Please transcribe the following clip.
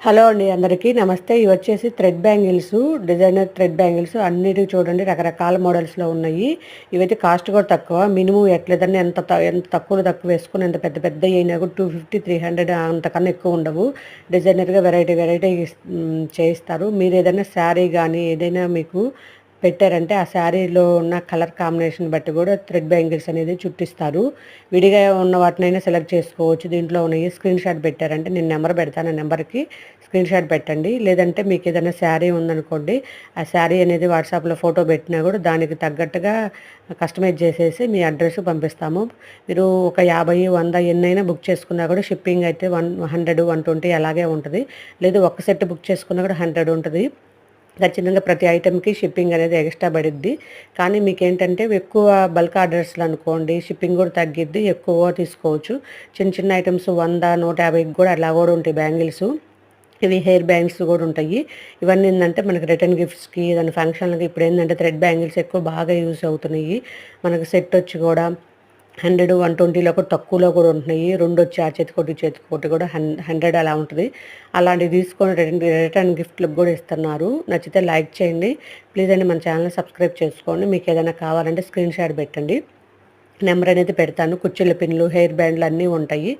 Hello అండి అందరికీ. నమస్తే. ఇవి వచ్చేసి thread bangles designer thread bangles. అన్నిటివి చూడండి. రకరకాల మోడల్స్లో ఉన్నాయి. ఇవైతే కాస్ట్ కూడా తక్కువ. మినిమం ఎట్లేదన్నా ఎంత ఎంత తక్కువలో తక్కువ వేసుకుని ఎంత పెద్ద పెద్ద అయినా కూడా టూ ఫిఫ్టీ త్రీ హండ్రెడ్ అంతకన్నా ఎక్కువ ఉండవు. డిజైనర్గా వెరైటీ వెరైటీ చేయిస్తారు. మీరు ఏదైనా శారీ కానీ ఏదైనా మీకు పెట్టారంటే ఆ శారీలో ఉన్న కలర్ కాంబినేషన్ బట్టి కూడా థ్రెడ్ బ్యాంగిల్స్ అనేది చుట్టిస్తారు. విడిగా ఉన్న వాటినైనా సెలెక్ట్ చేసుకోవచ్చు. దీంట్లో ఉన్నాయి స్క్రీన్ షాట్ పెట్టారంటే నేను నెంబర్ పెడతాను. ఆ నెంబర్కి స్క్రీన్ షాట్ పెట్టండి. లేదంటే మీకు ఏదైనా శారీ ఉందనుకోండి ఆ శారీ అనేది వాట్సాప్లో ఫోటో పెట్టినా కూడా దానికి తగ్గట్టుగా కస్టమైజ్ చేసేసి మీ అడ్రస్ పంపిస్తాము. మీరు ఒక యాభై వంద ఎన్నైనా బుక్ చేసుకున్నా కూడా షిప్పింగ్ అయితే వన్ హండ్రెడ్ వన్ ట్వంటీ అలాగే ఉంటుంది. లేదు ఒక సెట్ బుక్ చేసుకున్నా కూడా హండ్రెడ్ ఉంటుంది. ఖచ్చితంగా ప్రతి ఐటెంకి షిప్పింగ్ అనేది ఎక్స్ట్రా పడిద్ది. కానీ మీకు ఏంటంటే ఎక్కువ బల్క్ ఆర్డర్స్లు అనుకోండి షిప్పింగ్ కూడా తగ్గిద్ది ఎక్కువ తీసుకోవచ్చు. చిన్న చిన్న ఐటమ్స్ వంద నూట యాభైకి కూడా అలా కూడా ఉంటాయి బ్యాంగిల్స్. ఇవి హెయిర్ బ్యాంగిల్స్ కూడా ఉంటాయి. ఇవన్నీ ఏంటంటే మనకి రిటర్న్ గిఫ్ట్స్కి దాని ఫంక్షన్లకి ఇప్పుడు ఏంటంటే థ్రెడ్ బ్యాంగిల్స్ ఎక్కువ బాగా యూస్ అవుతున్నాయి. మనకు సెట్ వచ్చి కూడా హండ్రెడ్ వన్ ట్వంటీలో కూడా తక్కువలో కూడా ఉంటున్నాయి. రెండు వచ్చి ఆ చేతికోటి చేతికోటి కూడా హండ్రెడ్ అలా ఉంటుంది. అలాంటివి తీసుకొని రిటర్న్ రిటర్న్ గిఫ్ట్లకు కూడా ఇస్తున్నారు. నచ్చితే లైక్ చేయండి. ప్లీజ్ అండి మన ఛానల్ సబ్స్క్రైబ్ చేసుకోండి. మీకు ఏదైనా కావాలంటే స్క్రీన్ షాట్ పెట్టండి. నెంబర్ అనేది పెడతాను. కుర్చీల పిన్లు హెయిర్ బ్యాండ్లు అన్నీ ఉంటాయి.